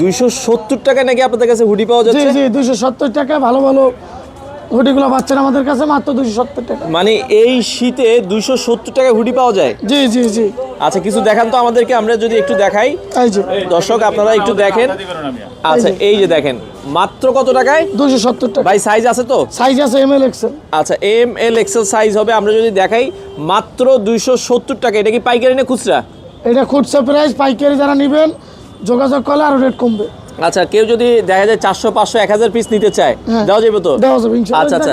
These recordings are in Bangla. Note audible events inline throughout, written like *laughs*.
দুইশো সত্তর টাকায় নাকি আপনাদের কাছে হুডি পাওয়া যাচ্ছে? জি দুইশো সত্তর টাকা ভালো ভালো হুডিগুলো পাচ্ছেন আমাদের কাছে মাত্র দুইশো সত্তর টাকা। মানে এই শীতে দুইশো সত্তর টাকায় হুডি পাওয়া যায়? জি জি জি। আচ্ছা কিছু দেখান তো আমাদেরকে আমরা যদি একটু দেখাই। দর্শক আপনারা একটু দেখেন। আচ্ছা এই যে। দেখেন মাত্র কত টাকায়? দুইশো সত্তর টাকা। ভাই সাইজ আছে তো? সাইজ আছে এম এল এক্সেল আচ্ছা M L X L size হবে আমরা যদি দেখাই মাত্র দুইশো সত্তর টাকা। এটা কি পাইকারি না খুচরা? এটা খুচরা প্রাইস পাইকারি যারা নেবেন যোগাযোগ করলে আরও রেট কমবে। আচ্ছা কেউ যদি দেখা যায় চারশো পাঁচশো এক হাজার পিস নিতে চায় হ্যাঁ। দেওয়া যাবে তো? আচ্ছা আচ্ছা।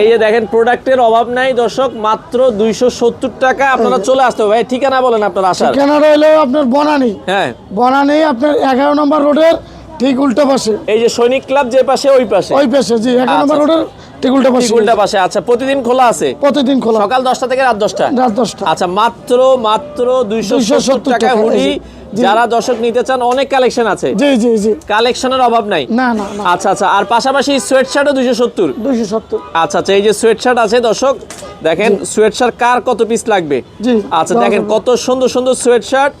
এই যে দেখেন প্রোডাক্টের অভাব নাই দর্শক মাত্র দুইশো সত্তর টাকা আপনারা চলে আসতে হবে। ভাই ঠিকানা বলেন আপনার আসার। ঠিকানা হলো আপনার বনানি। হ্যাঁ। বনানি আপনার এগারো নম্বর রোডের ঠিক উল্টা পাশে। এই যে সৈনিক ক্লাব যে পাশে ওই পাশে? ওই পাশে জি এগারো নম্বর আচ্ছা। রোডের ঠিক উল্টা পাশে। উল্টা পাশে আচ্ছা প্রতিদিন খোলা আছে? প্রতিদিন খোলা। সকাল দশটা থেকে রাত দশটা? রাত দশটা। আচ্ছা মাত্র মাত্র 270 টাকা টাকা, হুডি জি, জি। যারা দর্শক নিতে চান অনেক কালেকশন আছে। জি জি জি। কালেকশনের অভাব নাই? না না না। আচ্ছা আচ্ছা আর পাশাপাশি সোয়েট শার্টও আচ্ছা আচ্ছা এই যে সোয়েট শার্ট আছে দর্শক দেখেন সোয়েট শার্ট কার কত পিস লাগবে? জি, আচ্ছা দেখেন কত সুন্দর সুন্দর সোয়েট শার্ট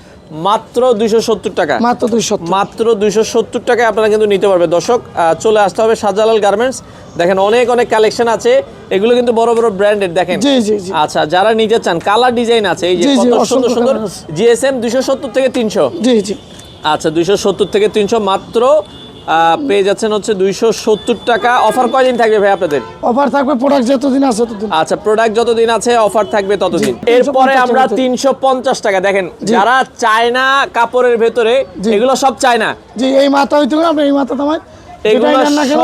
মাত্র দুইশো সত্তর টাকা। মাত্র দুইশো সত্তর। মাত্র দুইশো সত্তর টাকায় আপনারা কিন্তু নিতে পারবে। দর্শক চলে আসতে হবে শাহজালাল গার্মেন্টস দেখেন অনেক অনেক কালেকশন আছে। এগুলো কিন্তু বড় বড় ব্র্যান্ডের দেখেন। আচ্ছা যারা নিতে চান কালার ডিজাইন আছে। এই যে কত সুন্দর সুন্দর জিএসএম দুইশো সত্তর থেকে তিনশো। জি জি। আচ্ছা দুইশো সত্তর থেকে তিনশো মাত্র পেয়ে যাচ্ছেন হচ্ছে দুইশো সত্তর টাকা। অফার কয়দিন থাকবে ভাই আপনাদের? অফার থাকবে প্রোডাক্ট যতদিন আছে ততদিন। আচ্ছা প্রোডাক্ট যতদিন আছে অফার থাকবে ততদিন। এরপরে আমরা তিনশো পঞ্চাশ টাকা দেখেন যারা চায়না কাপড়ের ভেতরে। এগুলো সব চায়না। জি এই মাথা হইতে আমরা এই মাথা দামায় এগুলো সব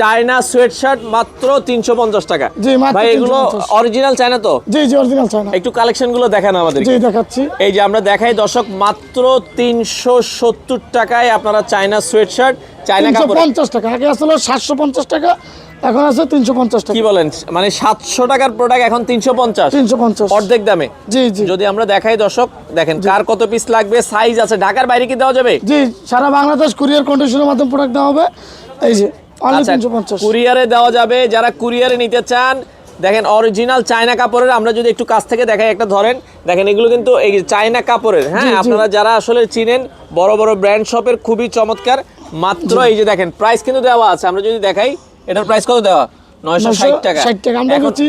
চায়না সোয়েট শার্ট মাত্র তিনশো পঞ্চাশ টাকা। জি, মাত্র ভাই এগুলো অরিজিনাল চায়না তো? জি জি অরিজিনাল চায়না। একটু কালেকশনগুলো দেখান আমাদের জি দেখাচ্ছি। এই যে আমরা দেখাই দর্শক মাত্র তিনশো সত্তর টাকায় আপনারা চায়না সোয়েট শার্ট চায়না কাপড়? পঞ্চাশ টাকা। আগে আসলে সাতশো পঞ্চাশ টাকা এখন আছে তিনশো পঞ্চাশ টাকা। কি বলেন? মানে সাতশো টাকার প্রোডাক্ট এখন তিনশো পঞ্চাশ? তিনশো পঞ্চাশ। অর্ধেক দামে? জি জি। যদি আমরা দেখাই দর্শক দেখেন কার কত পিস লাগবে সাইজ আছে ঢাকার বাইরে কি দেওয়া যাবে? জি সারা বাংলাদেশ কুরিয়ার কন্ডিশনের মাধ্যমে প্রোডাক্ট দেওয়া হবে। এই যে অনলি আচ্ছা কুরিয়ারে দেওয়া যাবে যারা কুরিয়ারে নিতে চান দেখেন অরিজিনাল চায়না কাপড়ের আমরা যদি একটু কাছ থেকে দেখাই একটা ধরেন দেখেন এগুলো কিন্তু এই চায়না কাপড়ের হ্যাঁ। আপনারা যারা আসলে চিনেন বড় বড় ব্র্যান্ড শপের খুবই চমৎকার। মাত্র এই যে দেখেন প্রাইস কিন্তু দেওয়া আছে। আমরা যদি দেখাই, এটার প্রাইস কত দেওয়া? নয়শো ষাট টাকা। ষাট টাকা। আমরা করছি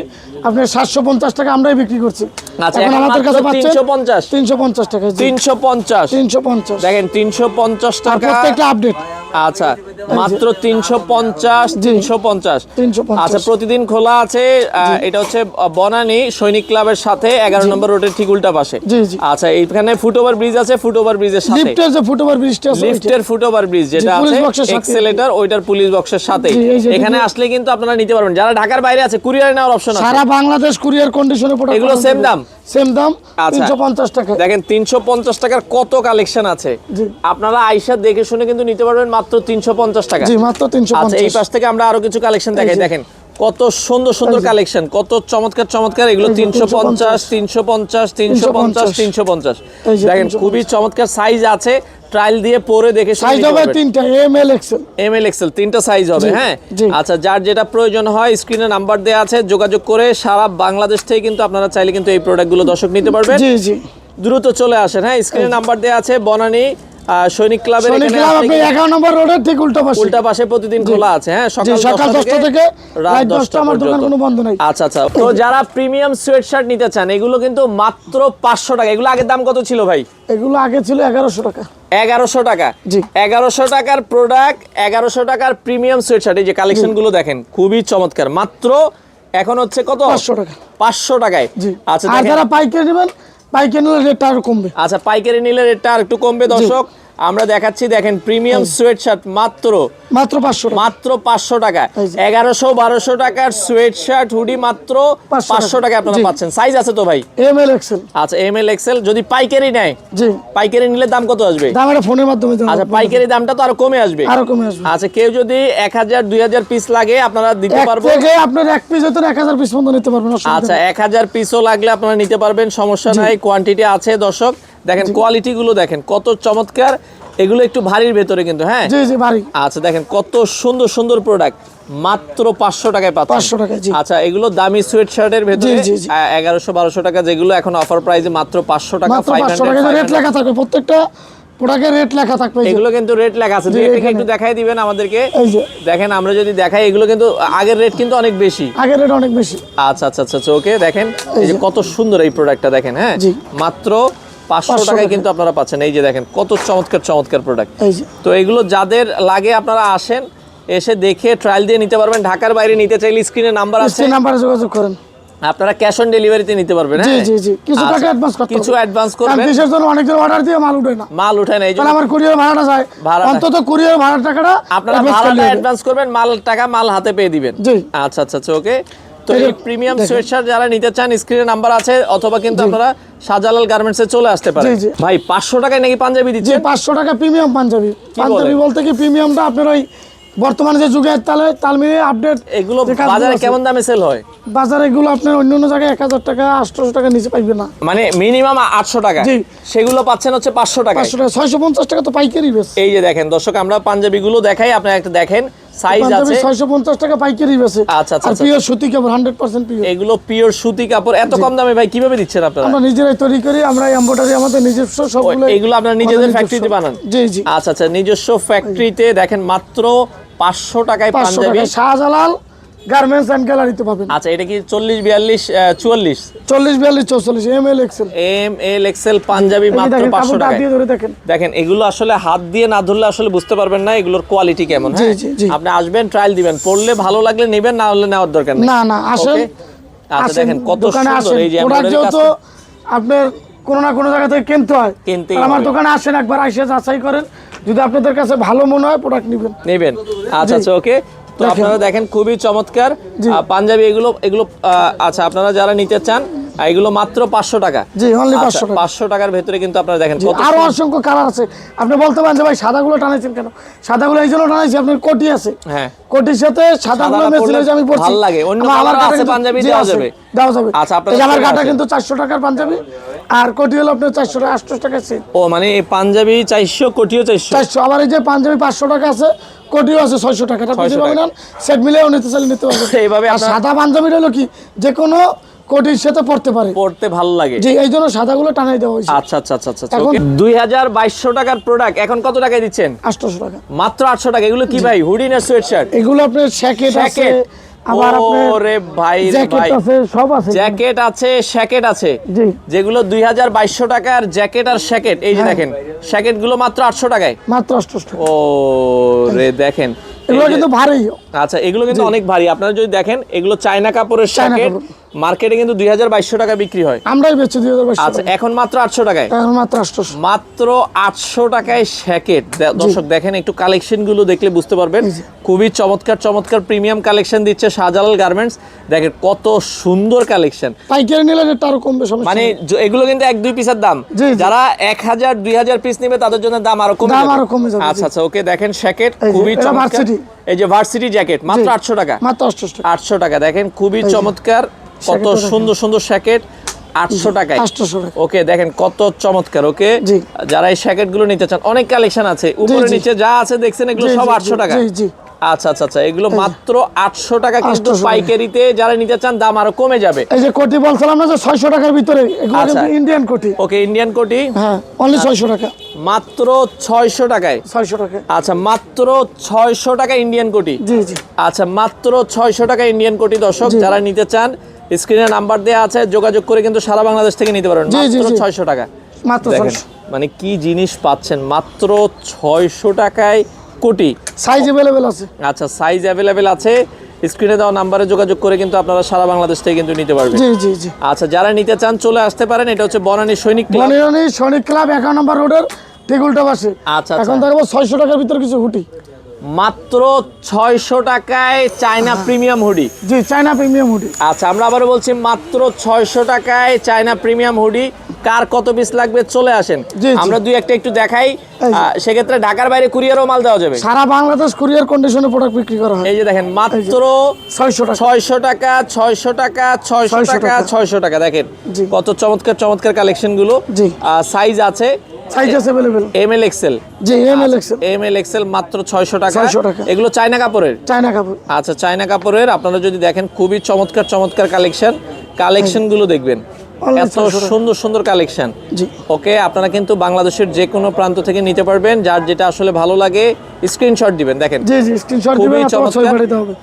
আপনার সাতশো পঞ্চাশ টাকা আমরাই বিক্রি করছি। আচ্ছা, এখন এখন আমাদের কাছে পাচ্ছেন 350 তিনশো পঞ্চাশ। টাকা। তিনশো পঞ্চাশ। তিনশো পঞ্চাশ। দেখেন তিনশো পঞ্চাশ আর টাকা। প্রত্যেকটা আপডেট আচ্ছা মাত্র তিনশো পঞ্চাশ তিনশো পঞ্চাশ। 350 আচ্ছা প্রতিদিন খোলা আছে এটা হচ্ছে বনানী সৈনিক ক্লাবের সাথে এগারো নম্বর রোডের ঠিক উল্টা পাশে। আচ্ছা এইখানে ফুটওভার ব্রিজ আছে ফুটওভার ব্রিজের সাথে। লিফটের যে ফুটওভার ব্রিজটা আছে। লিফটের ফুটওভার ব্রিজ যেটা পুলিশ আছে বক্সের সাথে। এক্সেলেটর ওইটার পুলিশ বক্সের সাথে। এখানে আসলে কিন্তু আপনারা নিতে পারবেন। যারা ঢাকার বাইরে আছে কুরিয়ারে নেওয়ার অপশন আছে। সারা বাংলাদেশ কুরিয়ার কন্ডিশনে প্রোডাক্ট এগুলো same দাম? সেম দাম আচ্ছা। তিনশো পঞ্চাশ টাকা। দেখেন তিনশো পঞ্চাশ টাকার কত কালেকশন আছে? আপনারা আইসা দেখে শুনে কিন্তু নিতে পারবেন মাত্র তিনশো পঞ্চাশ টাকা। জি মাত্র তিনশো আচ্ছা এই পাশ থেকে আমরা আরও কিছু কালেকশন দেখাই। দেখেন কত সুন্দর সুন্দর কালেকশন কত চমৎকার চমৎকার। এগুলো তিনশো পঞ্চাশ 350, তিনশো পঞ্চাশ তিনশো পঞ্চাশ 350, তিনশো পঞ্চাশ। দেখেন খুবই চমৎকার সাইজ আছে। ট্রায়াল দিয়ে পরে দেখে সাইজ হবে তিনটা M L X L M L X L তিনটা সাইজ হবে হ্যাঁ? আচ্ছা যার যেটা প্রয়োজন হয় স্ক্রিনে নাম্বার দেওয়া আছে যোগাযোগ করে সারা বাংলাদেশ থেকে কিন্তু আপনারা চাইলে কিন্তু এই প্রোডাক্টগুলো দর্শক নিতে পারবেন। জি জি। দ্রুত চলে আসেন হ্যাঁ? স্ক্রিনে নাম্বার দেওয়া আছে বনানী সৈনিক ক্লাবের সৈনিক ক্লাব আপনি কিন্তু- এগারো নম্বর রোডের ঠিক উল্টা পাশে। উল্টা পাশে প্রতিদিন খোলা আছে হ্যাঁ? সকাল থেকে রাত আমার দোকান কোনো বন্ধ নাই। আচ্ছা আচ্ছা। তো যারা প্রিমিয়াম সোয়েট শার্ট নিতে চান এগুলো কিন্তু মাত্র পাঁচশো টাকা। এগুলো আগের দাম কত ছিল ভাই? এগুলো আগে ছিল এগারোশো টাকা। এগারোশো টাকা। এগারোশো টাকার প্রোডাক্ট এগারোশো টাকার প্রিমিয়াম সোয়েট শার্ট এই যে কালেকশনগুলো দেখেন খুবই চমৎকার। মাত্র এখন হচ্ছে কত? 500 টাকা। পাঁচশো টাকায়। জি। আচ্ছা আর যারা পাইকারি নেবেন পাইকারি নিলে রেটটা আরও কমবে। আচ্ছা পাইকারি নিলে রেটটা আর একটু কমবে দর্শক। আমরা দেখাচ্ছি দেখেন প্রিমিয়াম সোয়েট শার্ট মাত্র মাত্র পাঁচশো মাত্র পাঁচশো টাকা। এগারোশো বারোশো টাকার সোয়েট শার্ট হুডি মাত্র পাঁচশো টাকা। আপনারা পাচ্ছেন। সাইজ আছে তো ভাই? এম এল এক্সেল আচ্ছা এম এল এক্সেল যদি পাইকারি নেয় জি। পাইকারি নিলে দাম কত আসবে? দাম এটা ফোনের মাধ্যমে আচ্ছা পাইকারি দামটা তো আরও কমে আসবে। আরও কমে আসবে। আচ্ছা কেউ যদি এক হাজার দুই হাজার পিস লাগে আপনারা দিতে এক পারব। থেকে আপনার এক পিস হয়তো এক হাজার পিস পর্যন্ত নিতে পারবেন আচ্ছা এক হাজার পিসও লাগলে আপনারা নিতে পারবেন সমস্যা নাই কোয়ান্টিটি আছে দর্শক। দেখেন কোয়ালিটি গুলো দেখেন কত চমৎকার এগুলো একটু ভারীর ভেতরে কিন্তু হ্যাঁ? জি জি বাড়ি আচ্ছা দেখেন কত সুন্দর সুন্দর প্রোডাক্ট মাত্র পাঁচশো টাকায় পাচ্ছেন। 500 টাকায়, জি। আচ্ছা এগুলো দামি সোয়েট শার্টের ভেতরে। এগারোশো বারোশো টাকা যেগুলো এখন অফার প্রাইসে মাত্র পাঁচশো টাকা পাঁচশো রেট লেখা থাকবে প্রত্যেকটা প্রোডাক্টের রেট লেখা থাকবে এগুলো কিন্তু রেট লেখা আছে দুই একটা দেখাই দিবেন আমাদেরকে। দেখেন আমরা যদি দেখাই এগুলো কিন্তু আগের রেট কিন্তু অনেক বেশি। আগের রেট অনেক বেশি। আচ্ছা আচ্ছা আচ্ছা আচ্ছা, ওকে দেখেন এই যে। কত সুন্দর এই প্রোডাক্টটা দেখেন হ্যাঁ? মাত্র পাঁচশো 500 টাকায় কিন্তু আপনারা পাচ্ছেন। এই যে দেখেন কত চমৎকার চমৎকার প্রোডাক্ট তো এগুলো যাদের লাগে আপনারা আসেন এসে দেখে ট্রায়াল দিয়ে নিতে পারবেন। ঢাকার বাইরে নিতে চাইলে স্ক্রিনে নাম্বার আছে। নাম্বারে যোগাযোগ করেন। আপনারা ক্যাশ অন ডেলিভারিতে নিতে পারবেন জি হ্যাঁ? জি জি। কিছু আচ্ছা, টাকা অ্যাডভান্স করতে কিছু। অ্যাডভান্স কারণ করবেন অর্ডার দিয়ে মাল না। মাল না আমার কুরিয়ার ভাড়াটা যায়। অন্তত কুরিয়ার ভাড়ার টাকাটা আপনারা ভাড়াটা অ্যাডভান্স করবেন মাল টাকা মাল হাতে পেয়ে দিবেন। জি। আচ্ছা আচ্ছা আচ্ছা ওকে তো এই প্রিমিয়াম। সোয়েটশার্ট যারা নিতে চান স্ক্রিনে নাম্বার আছে অথবা কিন্তু আপনারা শাহজালাল গার্মেন্টসে চলে আসতে পারেন। ভাই পাঁচশো টাকায় নাকি পাঞ্জাবি দিচ্ছে পাঁচশো টাকা প্রিমিয়াম পাঞ্জাবি। পাঞ্জাবি বলতে কি প্রিমিয়ামটা আপনার ওই বর্তমানে যে যুগের তালে তাল মিলিয়ে আপডেট এগুলো বাজারে কেমন দামে সেল হয়? বাজারে এগুলো আপনার অন্য অন্য জায়গায় এক হাজার টাকা আটশোশো টাকা নিচে পাইবে না। মানে মিনিমাম আটশো টাকা জি। সেগুলো পাচ্ছেন হচ্ছে পাঁচশো টাকা পাঁচশো টাকা ছয়শো পঞ্চাশ টাকা তো পাইকারি এই যে দেখেন দর্শক আমরা পাঞ্জাবিগুলো দেখাই আপনারা একটা দেখেন। সাইজ আছে। ছয়শো পঞ্চাশ টাকা পাইকারি বেছে আচ্ছা, আচ্ছা, আচ্ছা। পিওর সুতি কাপড় পিওর এগুলো পিওর সুতি কাপড়। এত কম দামে ভাই কীভাবে দিচ্ছেন আপনারা? আমরা নিজেরাই তৈরি করি আমরা আমাদের নিজস্ব সবগুলো এগুলো আপনারা নিজেদের ফ্যাক্টরিতে বানান? জি জি। আচ্ছা আচ্ছা নিজস্ব ফ্যাক্টরিতে দেখেন মাত্র পাঁচশো টাকায় পাঁচশো পাঞ্জাবি। শাহজালাল গার্মেন্টস গ্যালারিতে পাবেন। আচ্ছা এটা কি চল্লিশ বিয়াল্লিশ চুয়াল্লিশ? চল্লিশ বিয়াল্লিশ চৌচল্লিশ M L XL M L XL panjabi মাত্র দেখেন পাঁচশো কাপড়টা টাকায়। দিয়ে ধরে দেখেন। দেখেন এগুলো আসলে হাত দিয়ে না ধরলে আসলে বুঝতে পারবেন না এগুলোর কোয়ালিটি কেমন হ্যাঁ। আপনি আসবেন ট্রায়াল দিবেন। পড়লে ভালো লাগলে নেবেন না হলে নেওয়ার দরকার নেই। না না আসেন। আচ্ছা দেখেন কত সুন্দর। এই যে আপনার কোনো না কোনো জায়গা থেকে কিনতে হয় আমার দোকানে আসেন একবার আসে যাচাই করেন। যদি আপনাদের কাছে ভালো মনে হয় প্রোডাক্ট নেবেন। নেবেন। আচ্ছা আচ্ছা ওকে তো আপনারা দেখেন খুবই চমৎকার। পাঞ্জাবি এগুলো এগুলো আচ্ছা আপনারা যারা নিতে চান এগুলো মাত্র পাঁচশো টাকা। জি অনলি আচ্ছা, পাঁচশো পাঁচশো টাকার ভেতরে কিন্তু আপনারা দেখেন আরও অসংখ্য কালার আছে। আপনি বলতে পারেন যে ভাই সাদাগুলো টানাইছেন কেন? সাদাগুলো এই জন্য টানাইছি আপনার কোটি আছে। হ্যাঁ। কোটির সাথে সাদাগুলো পরলে আমি পড়ছি ভালো লাগে। অন্য আমার- আছে পাঞ্জাবি দেওয়া যাবে। দেওয়া যাবে। আচ্ছা, আপনারা আমার কাটা কিন্তু চারশো টাকার পাঞ্জাবি। আর কোটি হলো আপনার চারশো টাকা আটশো টাকা সেট ও মানে পাঞ্জাবি চারশো কোটিও চারশো। চারশো আবার এই যে পাঞ্জাবি পাঁচশো টাকা আছে কোটিও আছে ছয়শো টাকা। এটা 600 সেট মিলেও নিতে চাইলে নিতে পারবেন। *laughs* এইভাবে আর সাদা পাঞ্জাবিটা হলো কি যে কোনো কোটির সাথে পড়তে পারে। পড়তে ভালো লাগে। যে এই জন্য সাদাগুলো টানাই দেওয়া হয়েছে। আচ্ছা আচ্ছা আচ্ছা আচ্ছা এখন- দুই হাজার বাইশশো টাকার প্রোডাক্ট এখন কত টাকায় দিচ্ছেন? আটশোশো টাকা। মাত্র আটশো টাকা এগুলো কি ভাই হুডি না সোয়েট শার্ট এগুলো আপনার শ্যাকেট আছে। আবার ওরে ভাই জ্যাকেট আছে সব আছে। জ্যাকেট আছে শ্যাকেট আছে। যেগুলো দুই হাজার বাইশশো টাকার জ্যাকেট আর শ্যাকেট। এই যে হ্যাঁ। দেখেন শ্যাকেটগুলো মাত্র আটশো টাকায়। মাত্র আটশোশো টাকা। ও রে দেখেন এগুলো কিন্তু ভারী। আচ্ছা এগুলো কিন্তু অনেক ভারী। আপনারা যদি দেখেন এগুলো চায়না কাপড়ের শ্যাকেট। মার্কেটে কিন্তু দুই হাজার বাইশশো টাকা বিক্রি হয়। আমরাই বেচছি দুই হাজার বাইশ আচ্ছা এখন মাত্র আটশো টাকায়। এখন মাত্র আটশোশো মাত্র আটশো টাকায় শ্যাকেট দর্শক দেখেন একটু কালেকশনগুলো দেখলে বুঝতে পারবেন। খুবই চমৎকার চমৎকার প্রিমিয়াম কালেকশন দিচ্ছে শাহজালাল গার্মেন্টস। দেখেন কত সুন্দর কালেকশন। পাইকারি নিলে রেটটা আরও কমবে সমস্যা মানে এগুলো কিন্তু এক দুই পিসের দাম। যারা এক হাজার দুই হাজার পিস নেবে তাদের জন্য দাম আরও কমে দাম আরও কমে যাবে। আচ্ছা আচ্ছা ওকে দেখেন শ্যাকেট খুবই চমৎকার। এই যে ভার্সিটি জ্যাকেট মাত্র আটশো টাকা। মাত্র টাকা। আটশো টাকা দেখেন খুবই চমৎকার। কত সুন্দর সুন্দর শ্যাকেট আটশো টাকায়। টাকা ওকে দেখেন কত চমৎকার ওকে? যারা এই শ্যাকেটগুলো নিতে চান অনেক কালেকশন আছে। উপরে নিচে যা আছে দেখছেন এগুলো সব আটশো টাকা। আচ্ছা আচ্ছা আচ্ছা এগুলো মাত্র আটশো টাকা কিন্তু পাইকারিতে যারা নিতে চান দাম আরও কমে যাবে। এই যে কোটি বলছিলাম না যে ছয়শো টাকার ভিতরে এগুলো আচ্ছা। কিন্তু ইন্ডিয়ান কোটি। ওকে ইন্ডিয়ান কোটি। হ্যাঁ অনলি ছয়শো টাকা। মাত্র ছয়শো টাকায়। ছয়শো টাকা। আচ্ছা মাত্র ছয়শো টাকা ইন্ডিয়ান কোটি। জি জি। আচ্ছা মাত্র ছয়শো টাকা ইন্ডিয়ান কোটি দর্শক যারা নিতে চান স্ক্রিনে নাম্বার দেওয়া আছে যোগাযোগ করে কিন্তু সারা বাংলাদেশ থেকে নিতে পারবেন। জি, মাত্র। ছয়শো টাকা মাত্র মানে কি জিনিস পাচ্ছেন? মাত্র ছয়শো টাকায় কোটি। সাইজ অ্যাভেলেবেল আছে। আচ্ছা সাইজ অ্যাভেলেবেল আছে। স্ক্রিনে দেওয়া নাম্বারে যোগাযোগ করে কিন্তু আপনারা সারা বাংলাদেশ থেকে কিন্তু নিতে পারবেন। জি জি জি। আচ্ছা যারা নিতে চান চলে আসতে পারেন। এটা হচ্ছে বনানী সৈনিক ক্লাব। বনিরানি সৈনিক ক্লাব একান্ন নম্বর রোডের ঠিক উল্টা পাশে। আচ্ছা, এখন আচ্ছা। দেখব ছয়শো টাকার ভিতর কিছু হুটি। মাত্র ছয়শো টাকায় চায়না প্রিমিয়াম হুডি। জি চায়না প্রিমিয়াম হুটি আচ্ছা আমরা আবারও বলছি মাত্র ছয়শো টাকায় চায়না প্রিমিয়াম হুডি। কার কত পিস লাগবে? চলে আসেন। আমরা দুই একটা একটু দেখাই। সেক্ষেত্রে ঢাকার বাইরে কুরিয়ারও মাল দেওয়া যাবে। সারা বাংলাদেশ কুরিয়ার কন্ডিশনে প্রোডাক্ট বিক্রি করা হয়। এই যে দেখেন মাত্র ছয়শো টাকা। ছয়শো টাকা ছয়শো টাকা ছয়শো টাকা টাকা। ছয়শো টাকা। দেখেন কত চমৎকার চমৎকার কালেকশনগুলো। সাইজ আছে। সাইজ আছে অ্যাভেলেবেল এম এল এক্সেল জি M L XL M L XL মাত্র ছয়শো টাকা। 600 টাকা। এগুলো চায়না কাপড়ের? চায়না কাপড়। আচ্ছা চায়না কাপড়ের। আপনারা যদি দেখেন খুবই চমৎকার চমৎকার কালেকশন কালেকশনগুলো দেখবেন। এত সুন্দর সুন্দর কালেকশন। ওকে আপনারা কিন্তু বাংলাদেশের যে কোনো প্রান্ত থেকে নিতে পারবেন যার যেটা আসলে ভালো লাগে স্ক্রিনশট দিবেন দেখেন। জি জি স্ক্রিনশট দিবেন চমৎকার।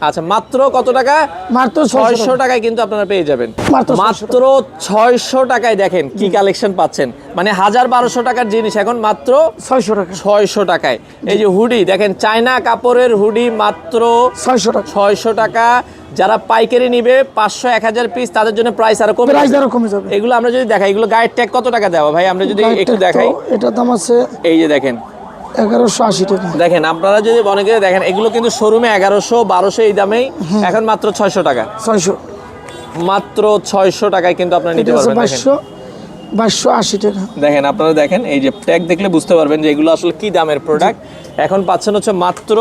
আচ্ছা মাত্র কত টাকা? মাত্র ছয়শো ছয়শো টাকায় কিন্তু আপনারা পেয়ে যাবেন। মাত্র 600 মাত্র ছয়শো টাকায় দেখেন কি কালেকশন পাচ্ছেন। মানে হাজার বারোশো টাকার জিনিস এখন মাত্র ছয়শো টাকা। ছয়শো টাকায়। এই যে হুডি দেখেন চায়না কাপড়ের হুডি মাত্র ছয়শো টাকা। ছয়শো টাকা। যারা পাইকারি নিবে পাঁচশো এক হাজার পিস তাদের জন্য প্রাইস আরও কমে প্রাইস। আরও কমে যাবে। এগুলো আমরা যদি দেখাই এগুলো গায়ের ট্যাগ কত টাকা দেওয়া? ভাই আমরা যদি একটু দেখাই। এটার দাম আছে এই যে দেখেন। এগারোশো আশি টাকা। দেখেন আপনারা যদি অনেকে দেখেন এগুলো কিন্তু শোরুমে এগারোশো বারোশো এই দামেই এখন মাত্র ছয়শো টাকা। ছয়শো। মাত্র ছয়শো টাকায় কিন্তু আপনারা নিতে এটা পারবেন বাইশশো বাইশশো আশি টাকা। দেখেন আপনারা দেখেন এই যে ট্যাগ দেখলে বুঝতে পারবেন যে এগুলো আসলে কি দামের প্রোডাক্ট এখন পাচ্ছেন হচ্ছে মাত্র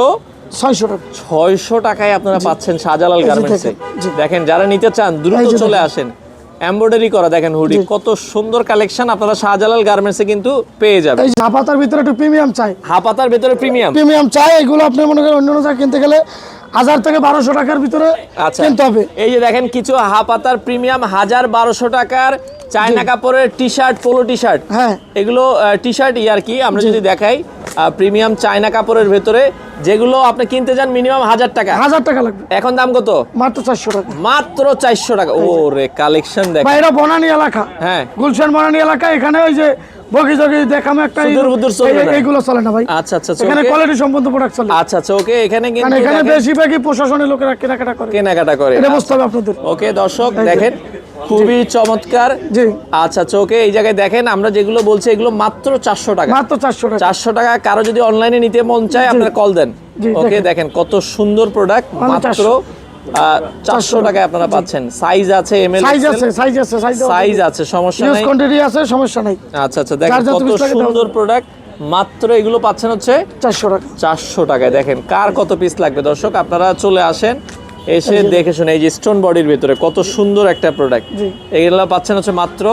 ছয়শো টাকা। ছয়শো টাকায় আপনারা পাচ্ছেন শাহজালাল গার্মেন্টসে দেখেন, যারা নিতে চান দ্রুত চলে আসেন। এমব্রয়ডারি করা দেখেন হুডি কত সুন্দর কালেকশন আপনারা শাহজালাল গার্মেন্টসে কিন্তু পেয়ে যাবেন। এই ঝাপাতার ভিতরে একটু প্রিমিয়াম চাই। হাপাতার ভেতরে প্রিমিয়াম প্রিমিয়াম চাই এগুলো আপনি মনে করেন অন্য অন্য জায়গায় কিনতে গেলে হাজার থেকে বারোশো টাকার ভিতরে আচ্ছা। কিনতে হবে। এই যে দেখেন কিছু হাপাতার প্রিমিয়াম হাজার বারোশো টাকার চায়না কাপড়ের T shirt polo T shirt হ্যাঁ। এগুলো টি শার্ট ইয়ার কি? আমরা যদি দেখাই প্রিমিয়াম চায়না কাপড়ের ভেতরে যেগুলো আপনি কিনতে যান মিনিমাম হাজার টাকা। হাজার টাকা লাগবে। এখন দাম কত? মাত্র চারশো টাকা। মাত্র চারশো টাকা। ও রে কালেকশন দেখ এটা বনানি এলাকা। হ্যাঁ। গুলশান বনানি এলাকা এখানে ওই যে বগি জগি দেখামো একটা। এইগুলো চলে না ভাই। আচ্ছা আচ্ছা আচ্ছা, এখানে কোয়ালিটি সম্পন্ন প্রোডাক্ট চলে। আচ্ছা আচ্ছা ওকে এখানে কিন্তু এখানে বেশিরভাগই প্রশাসনের লোকেরা কেনাকাটা করে। কেনাকাটা করে। এটা বুঝতে হবে আপনাদের। ওকে দর্শক দেখেন খুবই চমৎকার। আচ্ছা ওকে এই জায়গায় দেখেন আমরা যেগুলো বলছি এগুলো মাত্র চারশো টাকা। মাত্র চারশো টাকা। চারশো টাকা কারও যদি অনলাইনে নিতে মন চায় আপনারা কল দেন। ওকে দেখেন। কত সুন্দর প্রোডাক্ট মাত্র চারশো। টাকায় আপনারা পাচ্ছেন। সাইজ আছে এম সাইজ আছে সাইজ আছে সাইজ আছে সমস্যা নাই। কোয়ান্টিটি আছে সমস্যা নাই। আচ্ছা আচ্ছা দেখেন কত সুন্দর প্রোডাক্ট মাত্র এগুলো পাচ্ছেন হচ্ছে চারশো টাকা। চারশো টাকায়। দেখেন কার কত পিস লাগবে দর্শক আপনারা চলে আসেন। এসে দেখে শুনে এই যে স্টোন বডির ভিতরে কত সুন্দর একটা প্রোডাক্ট। এগুলো পাচ্ছেন হচ্ছে মাত্র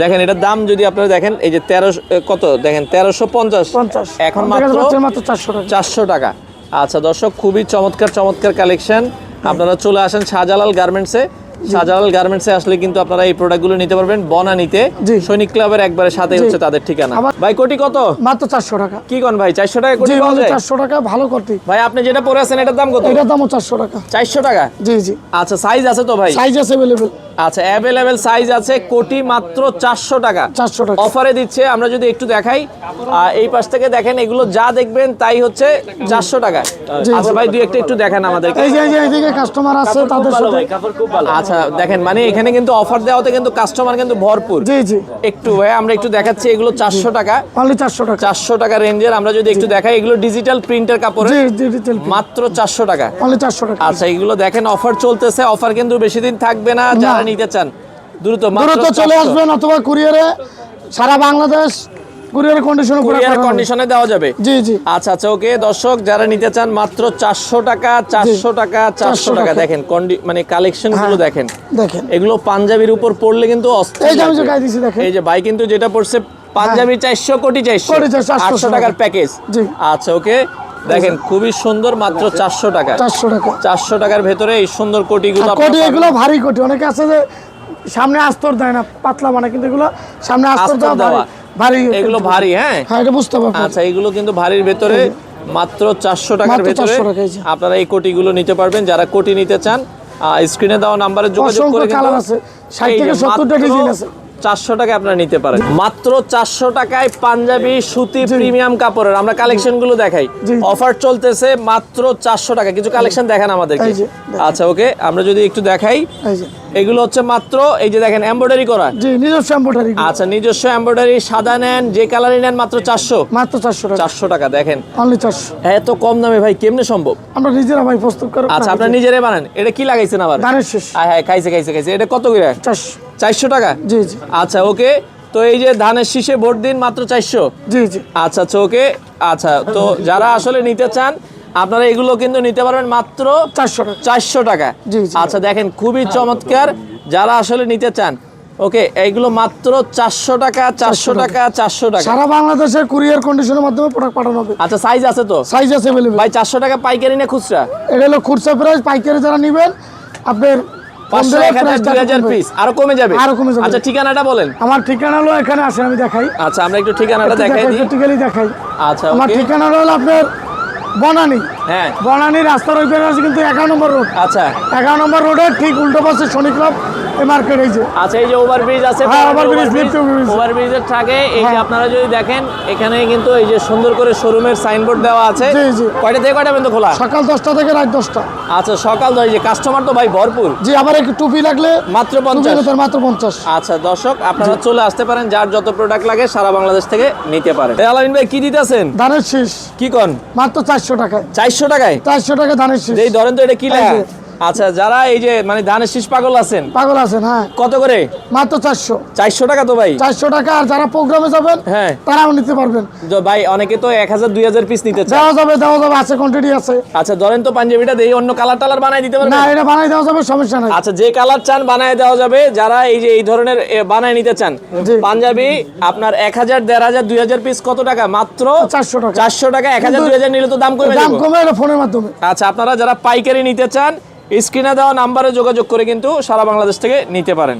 দেখেন এটার দাম যদি আপনারা দেখেন এই যে তেরোশো কত? দেখেন তেরোশো পঞ্চাশ। এখন মাত্র চারশো টাকা। চারশো টাকা। আচ্ছা দর্শক খুবই চমৎকার চমৎকার কালেকশন আপনারা চলে আসেন শাহজালাল গার্মেন্টসে শাহজালাল গার্মেন্টসে আসলে কিন্তু আপনারা এই প্রোডাক্টগুলো নিতে পারবেন বনা নিতে সৈনিক ক্লাবের একবারে সাথে হচ্ছে তাদের ঠিকানা। ভাই কোটি কত? মাত্র চারশো টাকা। কি কোন ভাই চারশো টাকা কোটি পাওয়া যায়? চারশো টাকা ভালো করতে ভাই আপনি যেটা পরে আছেন এটার দাম কত? এটার দাম চারশো টাকা। চারশো টাকা? জি জি। আচ্ছা সাইজ আছে তো ভাই? সাইজ আছে অ্যাভেলেবেল আচ্ছা অ্যাভেলেবেল সাইজ আছে কোটি মাত্র চারশো টাকা। চারশো টাকা। অফারে দিচ্ছে আমরা যদি একটু দেখাই এই পাশ থেকে দেখেন এগুলো যা দেখবেন তাই হচ্ছে চারশো টাকা। আচ্ছা ভাই দুই একটা একটু দেখান আমাদেরকে। এইদিকে কাস্টমার আছে তাদের সাথে। আচ্ছা দেখেন মানে এখানে কিন্তু অফার দেওয়াতে কিন্তু কাস্টমার কিন্তু ভরপুর। জি জি। একটু ভাই আমরা একটু দেখাচ্ছি এগুলো চারশো টাকা। অনলি চারশো টাকা। চারশো টাকা রেঞ্জের আমরা যদি একটু দেখাই এগুলো ডিজিটাল প্রিন্টের কাপড় মাত্র চারশো টাকা। অনলি চারশো টাকা। আচ্ছা এগুলো দেখেন অফার চলতেছে অফার কিন্তু বেশি দিন থাকবে না যারা নিতে চান দ্রুত দ্রুত চলে আসবেন অথবা কুরিয়ারে সারা বাংলাদেশ কুরিয়ার কন্ডিশনে কুরিয়ার কন্ডিশনে দেওয়া যাবে? জি জি। আচ্ছা আচ্ছা ওকে দর্শক যারা নিতে চান মাত্র চারশো টাকা চারশো টাকা 400 টাকা টাকা। দেখেন মানে কালেকশনগুলো হ্যাঁ। দেখেন। দেখেন। এগুলো পাঞ্জাবির উপর পড়লে কিন্তু অস্থির এই যে আমি যে দিছি দেখেন। এই যে ভাই কিন্তু যেটা পড়ছে পাঞ্জাবি চারশো কোটি চারশো। কোটি 400 আটশো টাকার প্যাকেজ জি। আচ্ছা ওকে দেখেন খুবই সুন্দর মাত্র চারশো টাকা। চারশো টাকা। চারশো টাকার ভেতরে এই সুন্দর কোটিগুলো কোটি এগুলো ভারী কোটি। অনেকে আছে যে সামনে আস্তর দেয় না পাতলা বানায় কিন্তু এগুলো সামনে আস্তর দেওয়া। ভারী এগুলো ভারী হ্যাঁ? হ্যাঁ এটা বুঝতে আপনার। আচ্ছা এগুলো কিন্তু ভারীর ভেতরে মাত্র চারশো টাকার ভেতরে 400 টাকা, এই যে। আপনারা এই কোটিগুলো নিতে পারবেন। যারা কোটি নিতে চান স্ক্রিনে দেওয়া নাম্বারে যোগাযোগ করে কালার আছে। ষাট থেকে সত্তরটা ডিজাইন আছে। চারশো টাকায় আপনারা নিতে পারেন। মাত্র চারশো টাকায় পাঞ্জাবি সুতি প্রিমিয়াম কাপড়ের। আমরা কালেকশনগুলো দেখাই। অফার চলতেছে মাত্র চারশো টাকা কিছু কালেকশন দেখান আমাদেরকে। আচ্ছা ওকে আমরা যদি একটু দেখাই এগুলো হচ্ছে মাত্র এই যে দেখেন এমব্রয়ডারি করা। জি নিজস্ব এম্বোটারি আচ্ছা নিজস্ব এমব্রয়ডারি সাদা নেন যে কালারই নেন মাত্র চারশো। মাত্র চারশো টাকা। চারশো টাকা দেখেন। অনলি চারশো। এত কম দামে ভাই কেমনে সম্ভব? আমরা নিজেরা ভাই প্রস্তুত করো আচ্ছা আপনার নিজেরাই বানান। এটা কি লাগাইছেন আবার? ধানের শেষ। হ্যাঁ হ্যাঁ খাইছে খাইছে খাইছে। এটা কত করে? চারশো। চারশো টাকা? জি জি। আচ্ছা ওকে তো এই যে ধানের শীষে ভোট দিন মাত্র চারশো। জি জি। আচ্ছা আচ্ছা ওকে আচ্ছা তো যারা আসলে নিতে চান আপনারা এগুলো কিন্তু নিতে পারবেন মাত্র চারশো টাকা। চারশো টাকা। আচ্ছা দেখেন খুবই চমৎকার। যারা আসলে নিতে চান ওকে এইগুলো মাত্র চারশো টাকা চারশো টাকা চারশো টাকা। সারা বাংলাদেশে কুরিয়ার কন্ডিশনের মাধ্যমে প্রোডাক্ট পাঠানো হবে। আচ্ছা সাইজ আছে তো? সাইজ আছে ভাই চারশো টাকা পাইকারি না খুচরা? এটা হলো খুচরা প্রাইস পাইকারি যারা নেবেন আপনার আরও কমে যাবে? আরও কমে যাবে। আচ্ছা ঠিকানাটা বলেন। আমার ঠিকানা হলো এখানে আসেন আমি দেখাই। আচ্ছা আমরা একটু ঠিকানাটা দেখাই দেখাই আচ্ছা আমার ঠিকানা হলো আপনার বনানি। হ্যাঁ। বনানি রাস্তার ওই পাশে আছে কিন্তু এগারো নম্বর রোড। আচ্ছা। এগারো নম্বর রোডের ঠিক উল্টো পাশে শনি ক্লাব এই মার্কেট এই যে। আচ্ছা এই যে ওভারব্রিজ আছে হ্যাঁ, overbridge, lift ওভারব্রিজের থাকে এই যে। আপনারা যদি দেখেন এখানে কিন্তু এই যে সুন্দর করে শোরুমের সাইনবোর্ড দেওয়া আছে। জি, জি। কয়টা থেকে কয়টা পর্যন্ত খোলা? সকাল দশটা থেকে রাত দশটা। আচ্ছা সকাল দশ যে কাস্টমার তো ভাই ভরপুর। জি আবার একটু টুপি লাগলে মাত্র পঞ্চাশ। মাত্র পঞ্চাশ। আচ্ছা দর্শক আপনারা চলে আসতে পারেন যার যত প্রোডাক্ট লাগে সারা বাংলাদেশ থেকে নিতে পারেন। আলামিন ভাই কি দিতেছেন? ধানের শীষ। কি কন? মাত্র চারশো টাকায়। চারশো টাকায় চারশো টাকা ধানের শীষ এই ধরেন তো এটা কি যে। আচ্ছা যারা এই যে মানে ধানের শীষ পাগল আছেন পাগল আছেন হ্যাঁ। কত করে? মাত্র চারশো। চারশো টাকা তো ভাই। চারশো টাকা আর যারা প্রোগ্রামে যাবেন হ্যাঁ। তারাও নিতে পারবেন। ভাই অনেকে তো এক হাজার দুই হাজার পিস নিতে চায়। দেওয়া যাবে দেওয়া যাবে আছে কোয়ান্টিটি আছে। আচ্ছা ধরেন তো পাঞ্জাবিটা দিয়ে অন্য কালার টালার বানাই দিতে পারবেন? না এটা বানাই দেওয়া যাবে সমস্যা নাই। আচ্ছা যে কালার চান বানায় দেওয়া যাবে। যারা এই যে এই ধরনের এ, বানায় নিতে চান। পাঞ্জাবি আপনার এক হাজার দেড় হাজার দুই হাজার পিস কত টাকা? মাত্র চারশো টাকা। চারশো টাকা এক হাজার দুই হাজার নিলে তো দাম কমে দাম কমে ফোনের মাধ্যমে। আচ্ছা আপনারা যারা পাইকারি নিতে চান স্ক্রিনে দেওয়া নাম্বারে যোগাযোগ করে কিন্তু সারা বাংলাদেশ থেকে নিতে পারেন।